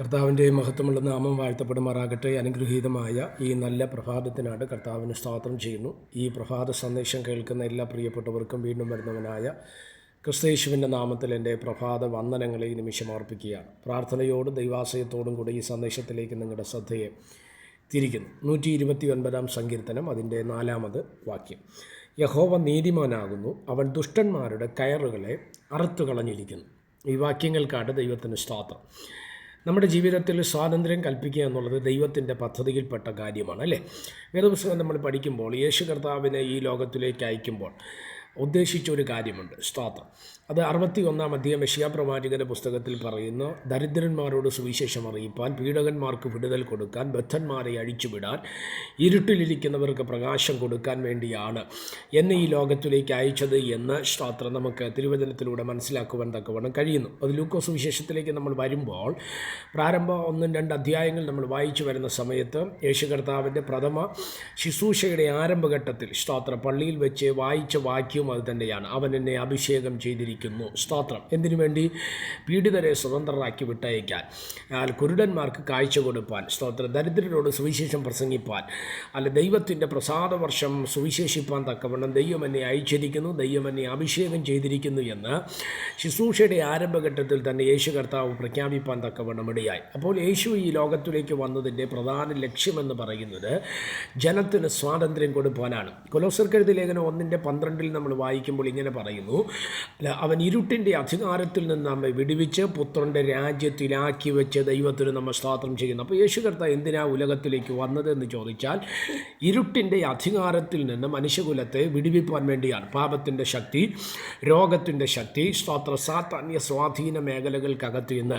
കർത്താവിന്റെ മഹത്വമുള്ള നാമം വാഴ്ത്തപ്പെടുമാറാകട്ടെ. അനുഗ്രഹീതമായ ഈ നല്ല പ്രഭാതത്തിനാണ് കർത്താവിന് സ്തോത്രം ചെയ്യുന്നു. ഈ പ്രഭാത സന്ദേശം കേൾക്കുന്ന എല്ലാ പ്രിയപ്പെട്ടവർക്കും വീണ്ടും വരുന്നവനായ ക്രിസ്തേശുവിന്റെ നാമത്തിൽ എന്റെ പ്രഭാത വന്ദനങ്ങളെ ഈ നിമിഷം അർപ്പിക്കുകയാണ്. പ്രാർത്ഥനയോടും ദൈവാശയത്തോടും കൂടി ഈ സന്ദേശത്തിലേക്ക് നിങ്ങളുടെ ശ്രദ്ധയെ തിരിക്കുന്നു. നൂറ്റി ഇരുപത്തി ഒൻപതാം സങ്കീർത്തനം അതിന്റെ നാലാമത് വാക്യം. യഹോവ നീതിമാനാകുന്നു അവൻ ദുഷ്ടന്മാരുടെ കയറുകളെ അറുത്തു കളഞ്ഞിരിക്കുന്നു ഈ വാക്യങ്ങൾക്കാണ് ദൈവത്തിന് സ്തോത്രം. നമ്മുടെ ജീവിതത്തിൽ സ്വാതന്ത്ര്യം കൽപ്പിക്കുക എന്നുള്ളത് ദൈവത്തിന്റെ പദ്ധതിയിൽപ്പെട്ട കാര്യമാണ് അല്ലേ? വേദപുസ്തകം നമ്മൾ പഠിക്കുമ്പോൾ യേശു കർത്താവിനെ ഈ ലോകത്തിലേക്ക് അയക്കുമ്പോൾ ഉദ്ദേശിച്ച ഒരു കാര്യമുണ്ട്. സ്തോത്രം. അത് അറുപത്തി ഒന്നാം അധ്യയം യഷ്യാപ്രവാചകന്റെ പുസ്തകത്തിൽ പറയുന്നു ദരിദ്രന്മാരോട് സുവിശേഷം അറിയിപ്പാൻ പീഡകന്മാർക്ക് വിടുതൽ കൊടുക്കാൻ ബദ്ധന്മാരെ അഴിച്ചുവിടാൻ ഇരുട്ടിലിരിക്കുന്നവർക്ക് പ്രകാശം കൊടുക്കാൻ വേണ്ടിയാണ് എന്നെ ഈ ലോകത്തിലേക്ക് അയച്ചത് എന്ന് സ്തോത്രം നമുക്ക് തിരുവചനത്തിലൂടെ മനസ്സിലാക്കുവാൻ തക്കവണ്ണം കഴിയുന്നു. അത് ലൂക്കോ സുവിശേഷത്തിലേക്ക് നമ്മൾ വരുമ്പോൾ പ്രാരംഭ ഒന്നും രണ്ട് അധ്യായങ്ങൾ നമ്മൾ വായിച്ചു വരുന്ന സമയത്ത് യേശു കർത്താവിന്റെ പ്രഥമ ശുശ്രൂഷയുടെ ആരംഭഘട്ടത്തിൽ സ്തോത്ര പള്ളിയിൽ വെച്ച് വായിച്ച വാക്യവും അത് തന്നെയാണ്. അവൻ എന്നെ അഭിഷേകം ചെയ്തിരിക്കുന്നു. സ്തോത്രം. എന്തിനു വേണ്ടി പീഡിതരെ സ്വതന്ത്രരാക്കി വിട്ടയക്കാൻ. എന്നാൽ കുരുടന്മാർക്ക് കാഴ്ച കൊടുപ്പാൻ. സ്തോത്രം. ദരിദ്രരോട് സുവിശേഷം പ്രസംഗിപ്പാൻ. അല്ല ദൈവത്തിന്റെ പ്രസാദവർഷം സുവിശേഷിപ്പാൻ തക്കവണ്ണം ദൈവം എന്നെ അയച്ചിരിക്കുന്നു. ദൈവം എന്നെ അഭിഷേകം ചെയ്തിരിക്കുന്നു എന്ന് ശുശ്രൂഷയുടെ ആരംഭഘട്ടത്തിൽ തന്നെ യേശു കർത്താവ് പ്രഖ്യാപിപ്പാൻ തക്കവണ്ണം ഇടയായി. അപ്പോൾ യേശു ഈ ലോകത്തിലേക്ക് വന്നതിന്റെ പ്രധാന ലക്ഷ്യമെന്ന് പറയുന്നത് ജനത്തിന് സ്വാതന്ത്ര്യം കൊടുപ്പാനാണ്. കൊലോസർക്കെഴുതി ലേഖനം ഒന്നിന്റെ പന്ത്രണ്ടിൽ നമ്മൾ വായിക്കുമ്പോൾ ഇങ്ങനെ പറയുന്നു. അല്ല, അവൻ ഇരുട്ടിന്റെ അധികാരത്തിൽ നിന്ന് നമ്മെ വിടുവിച്ച് പുത്രന്റെ രാജ്യത്തിലാക്കി വെച്ച് ദൈവത്തിന് നമ്മൾ സ്വാത്രം ചെയ്യുന്നു. അപ്പോൾ യേശു കർത്ത എന്തിനാ ഉലകത്തിലേക്ക് വന്നതെന്ന് ചോദിച്ചാൽ ഇരുട്ടിന്റെ അധികാരത്തിൽ നിന്ന് മനുഷ്യകുലത്തെ വിടുവിപ്പാൻ വേണ്ടിയാണ്. പാപത്തിന്റെ ശക്തി രോഗത്തിന്റെ ശക്തി സ്തോത്ര സാത്താന്യ സ്വാധീന മേഖലകൾക്കകത്ത് നിന്ന്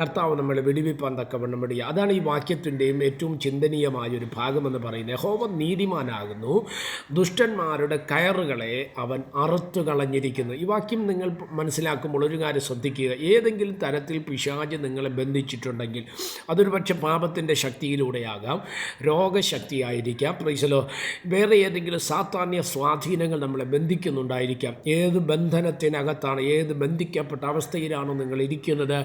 കർത്താവ് നമ്മളെ വിടുവിപ്പാൻ തക്കവണ്ണം വേണ്ടി. അതാണ് ഈ വാക്യത്തിന്റെയും ഏറ്റവും ചിന്തനീയമായ ഒരു ഭാഗമെന്ന് പറയുന്നത്. യഹോവ നീതിമാനാകുന്നു. ദുഷ്ടന്മാരുടെ കയറുകളെ അവൻ അറുത്തു കളഞ്ഞിരിക്കുന്നു. ഈ വാക്യം നിങ്ങൾ മനസ്സിലാക്കുമ്പോൾ ഒരു കാര്യം ശ്രദ്ധിക്കുക. ഏതെങ്കിലും തരത്തിൽ പിശാജ് നിങ്ങളെ ബന്ധിച്ചിട്ടുണ്ടെങ്കിൽ അതൊരു പക്ഷേ പാപത്തിന്റെ ശക്തിയിലൂടെയാകാം. രോഗശക്തിയായിരിക്കാം. പ്രൈസലോ വേറെ ഏതെങ്കിലും സാധാന്യ സ്വാധീനങ്ങൾ നമ്മളെ ബന്ധിക്കുന്നുണ്ടായിരിക്കാം. ഏത് ബന്ധനത്തിനകത്താണ് ഏത് ബന്ധിക്കപ്പെട്ട അവസ്ഥയിലാണോ നിങ്ങൾ ഇരിക്കുന്നത്?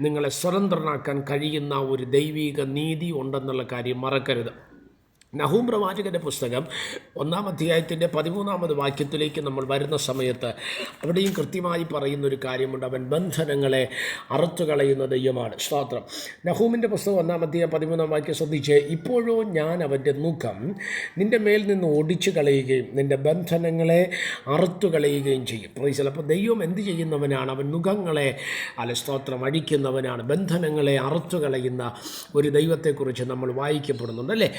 നിങ്ങളെ സ്വതന്ത്രനാക്കാൻ കഴിയുന്ന ഒരു ദൈവിക നീതി ഉണ്ടെന്നുള്ള കാര്യം മറക്കരുത്. നഹൂം പ്രവാചകന്റെ പുസ്തകം ഒന്നാം അധ്യായത്തിന്റെ പതിമൂന്നാമത് വാക്യത്തിലേക്ക് നമ്മൾ വരുന്ന സമയത്ത് അവിടെയും കൃത്യമായി പറയുന്നൊരു കാര്യമുണ്ട്. അവൻ ബന്ധനങ്ങളെ അറുത്തു കളയുന്ന ദൈവമാണ്. സ്തോത്രം. നഹൂമിന്റെ പുസ്തകം ഒന്നാം അധ്യായം പതിമൂന്നാം വാക്യം ശ്രദ്ധിച്ച് ഇപ്പോഴോ ഞാൻ അവന്റെ മുഖം നിന്റെ മേൽ നിന്ന് ഒടിച്ചു കളയുകയും നിന്റെ ബന്ധനങ്ങളെ അറുത്തു കളയുകയും ചെയ്യും അപ്പോൾ ചിലപ്പോൾ ദൈവം എന്ത് ചെയ്യുന്നവനാണ്? അവൻ മുഖങ്ങളെ അല്ല സ്തോത്രം അഴിക്കുന്നവനാണ്. ബന്ധനങ്ങളെ അറുത്തു കളയുന്ന ഒരു ദൈവത്തെക്കുറിച്ച് നമ്മൾ വായിക്കപ്പെടുന്നുണ്ട് അല്ലേ?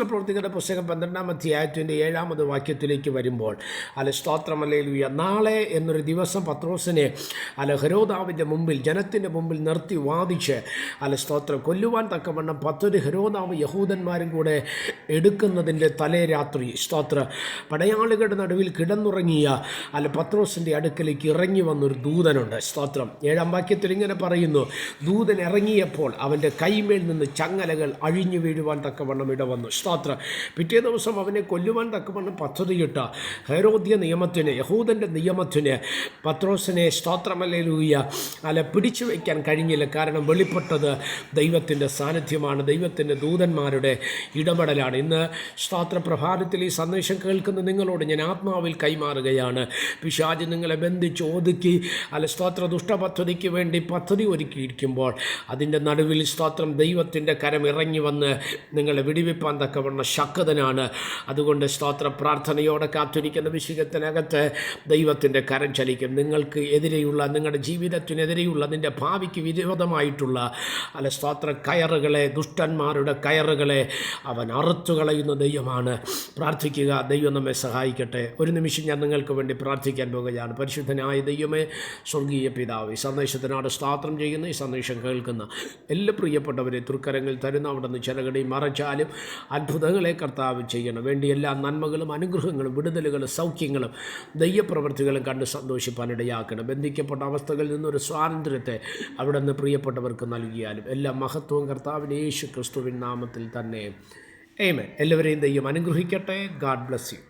അപ്പോസ്തല പ്രവർത്തികളുടെ പുസ്തകം പന്ത്രണ്ടാം അധ്യായത്തിന്റെ ഏഴാമത് വാക്യത്തിലേക്ക് വരുമ്പോൾ അല്ല സ്തോത്രമല്ലേലുയ നാളെ എന്നൊരു ദിവസം പത്രോസിനെ അല്ല ഹരോദാവിന്റെ മുമ്പിൽ ജനത്തിന്റെ മുമ്പിൽ നിർത്തി വാദിച്ച് അല്ല സ്തോത്രം. കൊല്ലുവാൻ തക്കവണ്ണം പത്തൊരു ഹരോദാവ് യഹൂദന്മാരും കൂടെ എടുക്കുന്നതിന്റെ തലേ രാത്രി. സ്തോത്ര. പടയാളികളുടെ നടുവിൽ കിടന്നുറങ്ങിയ അല്ല പത്രോസിന്റെ അടുക്കലേക്ക് ഇറങ്ങി വന്നൊരു ദൂതനുണ്ട്. സ്തോത്രം. ഏഴാം വാക്യത്തിൽ ഇങ്ങനെ പറയുന്നു ദൂതൻ ഇറങ്ങിയപ്പോൾ അവന്റെ കൈമേൽ നിന്ന് ചങ്ങലകൾ അഴിഞ്ഞു വീഴുവാൻ തക്കവണ്ണം ഇടവന്നു. സ്തോത്രം പിറ്റേ ദിവസം അവനെ കൊല്ലുവാൻ തക്കവണ്ണം പദ്ധതിയിട്ട ഹെരോദ്യ നിയമത്തിന് യഹൂദന്റെ നിയമത്തിന് പത്രോസിനെ സ്തോത്രമല്ലേ ലൂയ അല്ല പിടിച്ചു വയ്ക്കാൻ കഴിഞ്ഞില്ല. കാരണം വെളിപ്പെട്ടത് ദൈവത്തിന്റെ സാന്നിധ്യമാണ്. ദൈവത്തിന്റെ ദൂതന്മാരുടെ ഇടപെടലാണ്. ഇന്ന് സ്തോത്ര പ്രഭാതത്തിൽ ഈ സന്ദേശം കേൾക്കുന്ന നിങ്ങളോട് ഞാൻ ആത്മാവിൽ കൈമാറുകയാണ്. പിശാജ് നിങ്ങളെ ബന്ധിച്ച് ഒതുക്കി അല്ല സ്തോത്ര ദുഷ്ടപദ്ധതിക്ക് വേണ്ടി പദ്ധതി ഒരുക്കിയിരിക്കുമ്പോൾ അതിന്റെ നടുവിൽ സ്തോത്രം ദൈവത്തിന്റെ കരം ഇറങ്ങി വന്ന് നിങ്ങളെ വിടിവിപ്പാൻ തക്കവണ്ണ ശക്തനാണ്. അതുകൊണ്ട് സ്തോത്ര പ്രാർത്ഥനയോടെ കാത്തിരിക്കുന്ന വിഷയത്തിനകത്ത് ദൈവത്തിന്റെ കരം ചലിക്കും. നിങ്ങൾക്ക് എതിരെയുള്ള നിങ്ങളുടെ ജീവിതത്തിനെതിരെയുള്ള നിന്റെ ഭാവിക്ക് വിരോധമായിട്ടുള്ള അല്ല സ്തോത്ര കയറുകളെ ദുഷ്ടന്മാരുടെ കയറുകളെ അവൻ അറുത്തു കളയുന്ന ദൈവമാണ്. പ്രാർത്ഥിക്കുക ദൈവം നമ്മെ സഹായിക്കട്ടെ. ഒരു നിമിഷം ഞാൻ നിങ്ങൾക്ക് വേണ്ടി പ്രാർത്ഥിക്കാൻ പോകുകയാണ്. പരിശുദ്ധനായ ദൈവമേ സ്വർഗീയ പിതാവ് ഈ സന്ദേശത്തിനോട് സ്തോത്രം ചെയ്യുന്ന ഈ സന്ദേശം കേൾക്കുന്ന എല്ലാ പ്രിയപ്പെട്ടവരെ തൃക്കരങ്ങൾ തരുന്ന അവിടെ നിന്ന് ചിലകടി മറച്ചാലും അത്ഭുതങ്ങളെ കർത്താവ് ചെയ്യണം. വേണ്ടി എല്ലാ നന്മകളും അനുഗ്രഹങ്ങളും വിടുതലുകളും സൗഖ്യങ്ങളും ദൈവപ്രവൃത്തികളും കണ്ട് സന്തോഷിപ്പാനിടയാക്കണം. ബന്ധിക്കപ്പെട്ട അവസ്ഥകളിൽ നിന്നൊരു സ്വാതന്ത്ര്യത്തെ അവിടെ നിന്ന് പ്രിയപ്പെട്ടവർക്ക് നൽകിയാലും എല്ലാ മഹത്വവും കർത്താവിന് യേശു ക്രിസ്തുവിൻ നാമത്തിൽ തന്നെ. ഏമേ എല്ലാവരെയും ദൈവം അനുഗ്രഹിക്കട്ടെ. God bless you